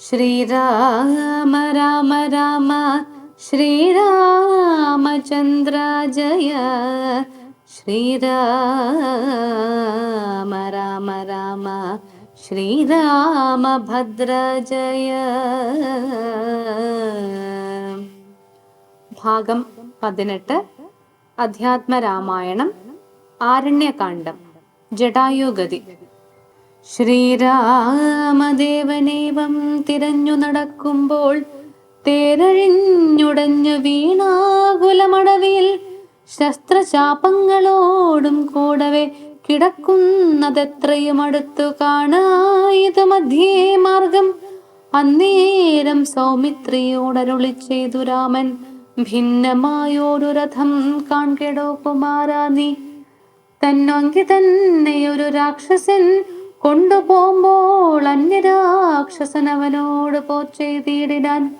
ശ്രീരാമ രാമ രാമ ശ്രീരാമചന്ദ്ര ജയ. ശ്രീരാമ രാമ രാമ ശ്രീരാമഭദ്ര ജയ. ഭാഗം പതിനെട്ട്. അധ്യാത്മരാമായണം ആരണ്യകാന്ഡം ജടായുഗതി. ശ്രീരാമദേവനേവം തിരഞ്ഞു നടക്കുമ്പോൾ തേരഴിഞ്ഞുടഞ്ഞു വീണാകുലമടവിൽ ശസ്ത്രശാപങ്ങളോടും കൂടവെ കിടക്കുന്നതെത്രയും അടുത്തു കാണായത് മധ്യേ മാർഗം. അന്നേരം സൗമിത്രിയോടരുളി ചെയ്തു രാമൻ ഭിന്നമായോരു രഥം കാൺകെടോ കുമാരാ നീ തന്നൊങ്കി തന്നെ ഒരു രാക്ഷസൻ കൊണ്ടുപോകുമ്പോൾ അന്യരാക്ഷസൻ അവനോട് പോച്ചെയ്തിടാൻ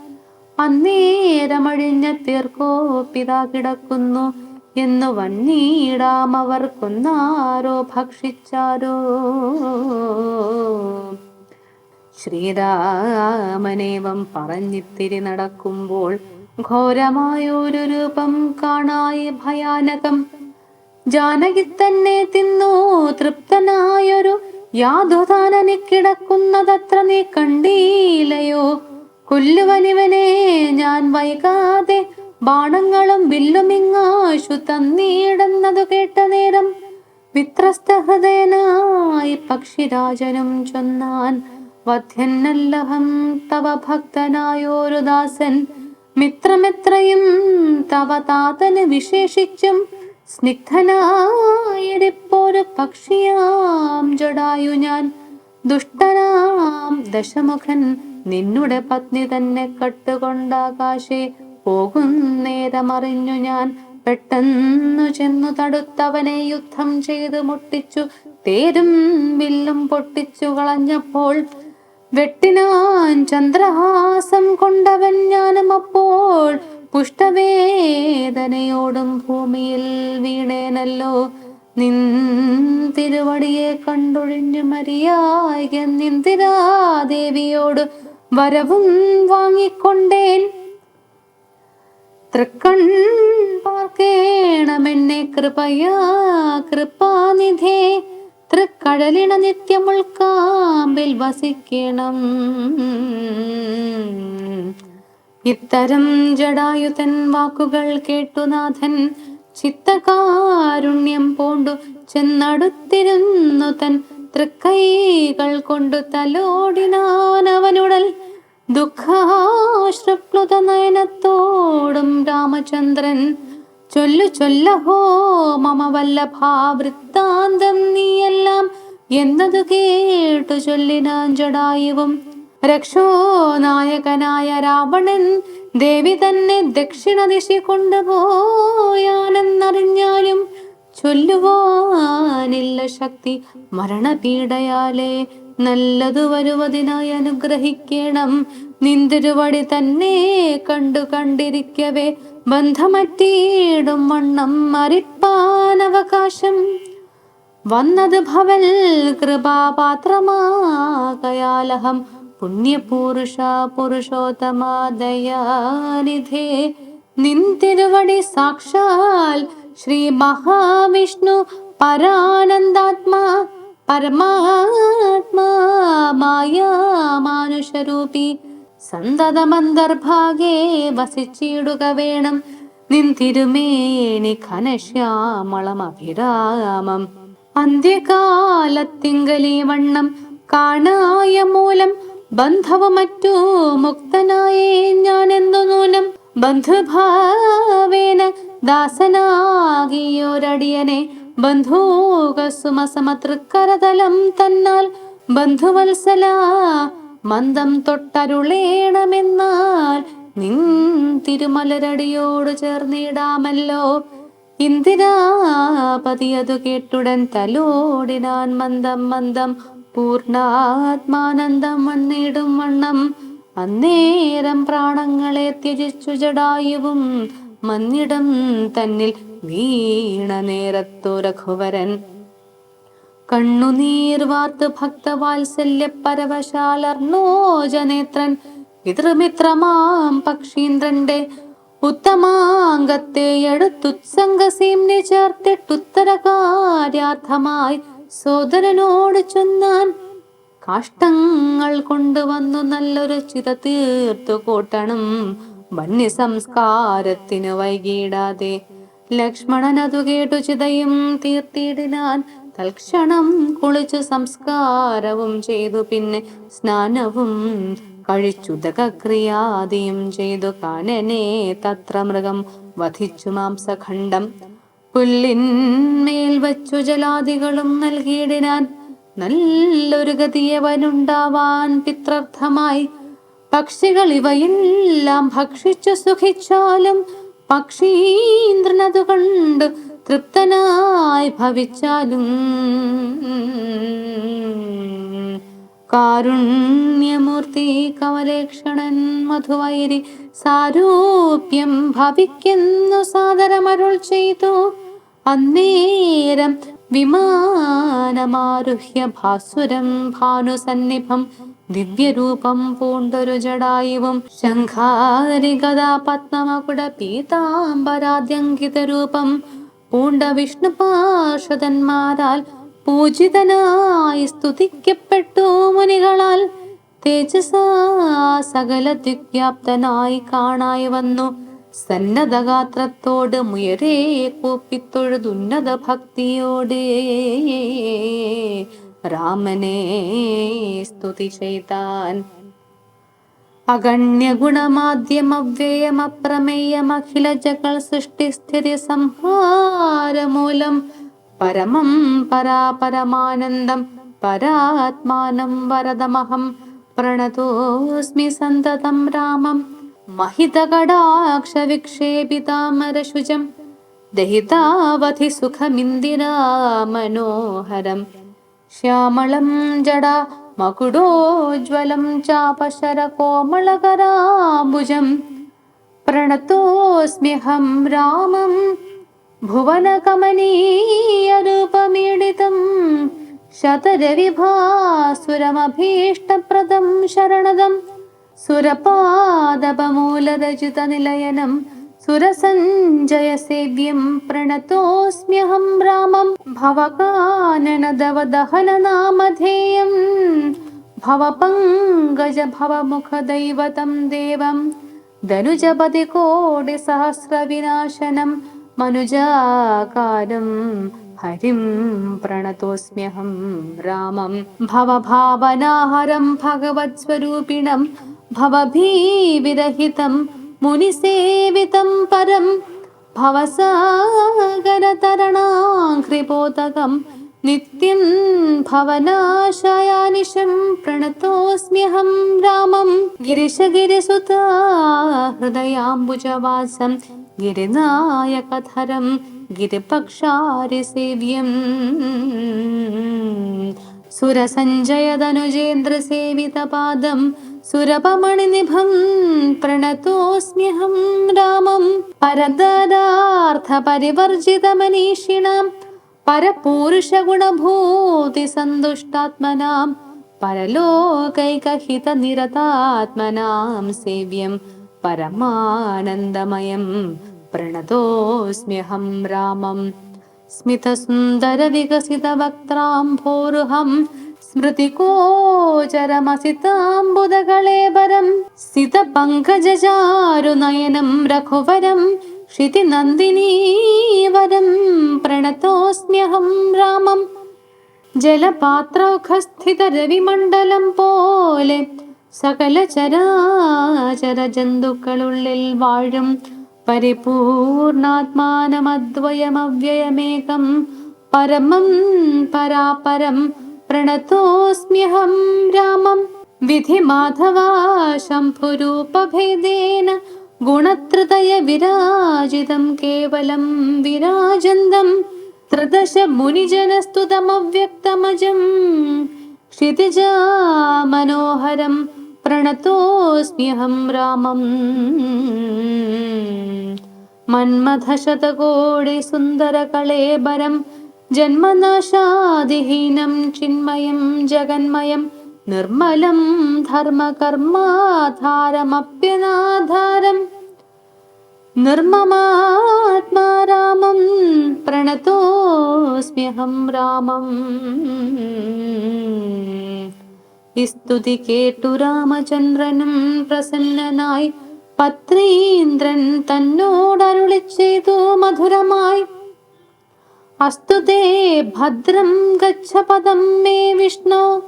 അന്നേരമഴിഞ്ഞ തീർക്കോ പിതാ കിടക്കുന്നു എന്ന് വന്നീടാം അവർ കൊന്നാരോ ഭക്ഷിച്ചാരോ. ശ്രീരാമനേവം പറഞ്ഞിത്തിരി നടക്കുമ്പോൾ ഘോരമായൊരു രൂപം കാണായി ഭയാനകം. ജാനകി തന്നെ തിന്നു തൃപ്തനായൊരു യാതുതാനനി കിടക്കുന്നതത്ര നീ കണ്ടീലയോ കൊല്ലുവനിവനെ ഞാൻ വൈകാതെ ബാണങ്ങളും വില്ലുമിങ്ങാശു തന്നീടുന്നതു കേട്ട നേരം വിത്രസ്ത ഹൃദയനായി പക്ഷിരാജനും ചൊന്നാൻ വധ്യന്നല്ലഹം തവ ഭക്തനായോരു ദാസൻ. മിത്രമെത്രയും തവ താതന് വിശേഷിച്ചും സ്നിഗ്ധനായിടിപ്പോരു പക്ഷിയാം ജടായു ഞാൻ. ദുഷ്ടനാം ദശമുഖൻ നിന്നുടെ പത്നി തന്നെ കട്ടുകൊണ്ടാകാശെ പോകുന്നേരമറിഞ്ഞു ഞാൻ. പെട്ടെന്നു ചെന്നു തടുത്തവനെ യുദ്ധം ചെയ്തു മുട്ടിച്ചു. തേരും വില്ലും പൊട്ടിച്ചു കളഞ്ഞപ്പോൾ വെട്ടിനാൻ ചന്ദ്രഹാസം കൊണ്ടവൻ ഞാനും അപ്പോൾ പുഷ്ടവേദനയോടും ഭൂമിയിൽ വീണേനല്ലോ. നിൻ തിരുവടിയെ കണ്ടൊഴിഞ്ഞു മരിയായ നിന്തിരാദേവിയോട് വരവും വാങ്ങിക്കൊണ്ടേൻ. തൃക്കൺ പാർക്കേണമെന്നെ കൃപയാ കൃപാനിധേ തൃക്കടലിണ നിത്യമുൾക്കാമ്പിൽ വസിക്കണം. ഇത്തരം ജടായുതൻ വാക്കുകൾ കേട്ടുനാഥൻ ചിത്തകാരുണ്യം പോണ്ടു ചെന്നടുത്തിരുന്നു തൻ തൃക്കൈകൾ കൊണ്ടു തലോടിനാൻ അവനുടൽ. ദുഃഖാശ്രുപ്ലുത നയനത്തോടും രാമചന്ദ്രൻ. ചൊല്ലു ചൊല്ലഹോ മമ വല്ലഭാ വൃത്താന്തം നീയെല്ലാം. എന്നതു കേട്ടു ചൊല്ലിനാൻ ജടായുവും രക്ഷോ നായകനായ രാവണൻ ദേവി തന്നെ ദക്ഷിണ ദിശ കൊണ്ടുപോയാനെന്നറിഞ്ഞാലും ചൊല്ലുവാനില്ല ശക്തി മരണപീഡയാലേ. നല്ലതു വരുവതിനായി അനുഗ്രഹിക്കണം. നിന്തിരുവടി തന്നെ കണ്ടു കണ്ടിരിക്കവേ. ബന്ധമറ്റീടും വണ്ണം മറിപ്പാനവകാശം. വന്നത് ഭവൽ കൃപാപാത്രമാകയാലഹം. പുണ്യപുരുഷ പുരുഷോത്തമ ദയാനിധേ നിന്തിരുവടി സാക്ഷാൽ ശ്രീ മഹാവിഷ്ണു പരാനന്ദാത്മാ. പരമാത്മാ മായാ മാനുഷരൂപി. സന്തതമന്തർഭാഗേ വസിച്ചിടുക വേണം. നിൻ തിരുമേനി ഘനശ്യാമളം അഭിരാമം. അന്ത്യകാലത്തിങ്കലീ വണ്ണം കാണായ മൂലം ബന്ധവ മറ്റു മുക്തനായേ എന്തു നൂനം ബന്ധുഭാവേന ദാസനാകിയോരടിയനെ. തൃക്കരതലം തന്നാൽ ബന്ധുവത്സല മന്ദം തൊട്ടരുളേണമെന്നാൽ നിൻ തിരുമലരടിയോട് ചേർന്നിടാമല്ലോ. ഇന്ദിരാപതി അതു കേട്ടുടൻ തലോടിനാൻ മന്ദം മന്ദം പൂർണാത്മാനന്ദം മണ്ണിടും വണ്ണം. അന്നേരം പ്രാണങ്ങളെ ത്യജിച്ചു ജടായുവും മന്നിടം തന്നിൽ വീണ നേരത്തു രഘുവരൻ. കണ്ണുനീർ വാർത്ത് ഭക്തവാത്സല്യ പരവശാലർണോജനേത്രൻ പിതൃമിത്രമാം പക്ഷീന്ദ്രന്റെ ഉത്തമാംഗത്തെ എടുത്തുത്സംഗസീമ്നെ ചേർത്തിട്ടുത്തര കാര്യാർത്ഥമായി സോദരനോട് ചൊന്നാൻ കാഷ്ടങ്ങൾ കൊണ്ടുവന്നു നല്ലൊരു ചിത തീർത്തു കൂട്ടണം. വന്യ സംസ്കാരത്തിന് വൈകിടാതെ ലക്ഷ്മണൻ അതു കേട്ടു ചിതയും തീർത്തിയിടാൻ തൽക്ഷണം കുളിച്ചു സംസ്കാരവും ചെയ്തു പിന്നെ സ്നാനവും കഴിച്ചുതകക്രിയാദിയും ചെയ്തു. കാനനെ തത്ര മൃഗം വധിച്ചു മാംസഖണ്ഡം. പുല്ലിന്മേൽ വച്ചു ജലാദികളും നൽകിയിടിനാൻ നല്ലൊരു ഗതിയവനുണ്ടാവാൻ പിത്രർത്ഥമായി. പക്ഷികൾ ഇവയെല്ലാം ഭക്ഷിച്ചു സുഖിച്ചാലും പക്ഷീന്ദ്രനതു കണ്ട് തൃപ്തനായി ഭവിച്ചാലും കാരുണ്യമൂർത്തി കമലേക്ഷണൻ മധുവൈരി സാരൂപ്യം ഭവിക്കുന്നു സാദരമരുൾ ചെയ്തു. അന്നേരം വിമാനമാരുഹ്യ ഭാസുരം ഭാനുസന്നിഭം ദിവ്യരൂപം പൂണ്ടൊരു ജടായുവും ശംഖാരി ഗദാ പത്മമകുട പീതാംബരാദ്യങ്കിത രൂപം പൂണ്ട വിഷ്ണു പാർഷദന്മാരാൽ പൂജിതനായി സ്തുതിക്കപ്പെട്ടു മുനികളാൽ. തേജസാ സകല ദിഗ്വ്യാപ്തനായി കാണായി വന്നു. സന്നദ്ധഗാത്രത്തോട് മുയരേ കൂപ്പിത്തൊഴുതുന്നത ഭക്തിയോടെ. രാമനെ സ്തുതി ചെയ്താൻ. അഗണ്യഗുണമാദ്യമവ്യയമപ്രമേയമഖിലജകൾ സൃഷ്ടിസ്ഥിതി സംഹാരമൂലം പരമം പരാപരമാനന്ദം പരാത്മാനം വരദമഹം പ്രണതോസ്മി സന്തതം രാമം महितकडाक्ष विक्षेपितामरशुजं दहितावधि सुखमिन्दिरा मनोहरं श्यामलं जडा मकुडोज्ज्वलं चापशरकोमलकराम्बुजं प्रणतोऽस्म्यहं रामं भुवनकमनीयरूपमीडितं शतरविभासुरमभीष्टप्रदं शरणदम् रपादव मूलदुतनिलयनं सुरसञ्जयसेव्यं प्रणतोऽस्म्यहं रामं भवन नामधेयं भव पङ्गज भवतं देवं दनुजपदि कोटि सहस्रविनाशनं मनुजाकारं हरिं प्रणतोऽस्म्यहं रामं भव भावनाहरं भगवत्स्वरूपिणम् ഭവഭീവിരഹിതം മുനിസേവിതം പരം ഭവസാഗരതരണാഘ്രിപോതകം നിത്യം ഭവനാശയാനിശം പ്രണതോസ്മ്യഹം രാമം ഗിരിശഗിരിസുത ഹൃദയാംബുജവാസം ഗിരിനായകധരം ഗിരിപക്ഷാരിസേവ്യം സുരസഞ്ജയതനുജേന്ദ്രസേവിതപാദം സുരപമണിനിഭം പ്രണതോസ്മ്യഹം രാമം പരദരാർത്ഥപരിവർജിതമനീഷിണാം പരപൂരുഷഗുണഭൂതി സന്തുഷ്ടാത്മനാം പരലോകൈകഹിതനിരതാത്മനാം സേവ്യം പരമാനന്ദമയം പ്രണതോസ്മ്യഹം രാമം സ്മിതസുന്ദരവികസിതവക്ത്രാംഭോരുഹം സ്മൃതികോചരമസിതാംബുദകളേബരം സിതപങ്കജചാരുനയനം രഘുവരം ക്ഷിതിനന്ദിനീവരം പ്രണതോസ്മ്യഹം രാമം ജലപാത്രൗഖസ്ഥിത രവിമണ്ഡലം പോലെ സകല ചരാചര ജന്തുക്കളുള്ളിൽ വാഴും परिपूर्णात्मानमद्वयमव्ययमेकं परमं परा परं प्रणतोऽस्म्यहं रामं विधि माधवा शम्भुरूपभेदेन गुणत्रय केवलं विराजन्दं त्रिदश मुनिजनस्तु क्षितिजा मनोहरम् പ്രണതോസ്മ്യഹം രാമം. മന്മഥശതകോടിസുന്ദരകളേബരം ജന്മനാശാദിഹീനം ചിന്മയം ജഗന്മയം. നിർമ്മലം ധർമ്മകർമാധാരമപ്യനാധാരം. നിർമ്മമാത്മാരാമം പ്രണതോസ്മ്യഹം രാമം. സ്തുതി കേട്ടു രാമചന്ദ്രനും പ്രസന്നനായി. പത്രീന്ദ്രൻ തന്നോടരുളി ചെയ്തു മധുരമായി. അസ്തുതേ ഭദ്രം ഗച്ഛ പദം മേ വിഷ്ണു.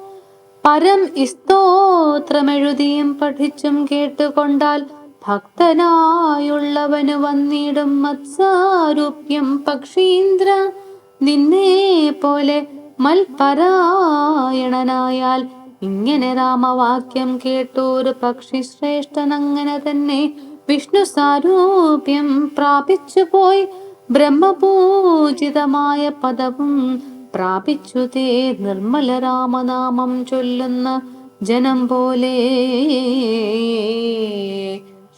പരം സ്തോത്രമെഴുതിയും പഠിച്ചും കേട്ടുകൊണ്ടാൽ ഭക്തനായുള്ളവന് വന്നിടും മത്സാരൂപ്യം പക്ഷീന്ദ്ര. നിന്നെ പോലെ മൽപരായണനായാൽ ഇങ്ങനെ രാമവാക്യം കേട്ടൊരു പക്ഷി ശ്രേഷ്ഠൻ അങ്ങനെ തന്നെ വിഷ്ണു സാരൂപ്യം പ്രാപിച്ചു പോയി. ബ്രഹ്മപൂജിതമായ പദവും പ്രാപിച്ചു തേ നിർമ്മല രാമനാമം ചൊല്ലുന്ന ജനം പോലെ.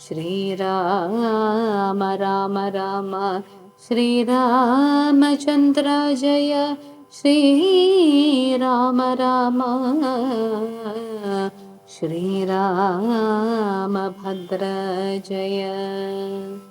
ശ്രീരാമ രാമ രാമ ശ്രീരാമചന്ദ്ര ജയ. श्रीराम राम श्रीरामभद्र जय।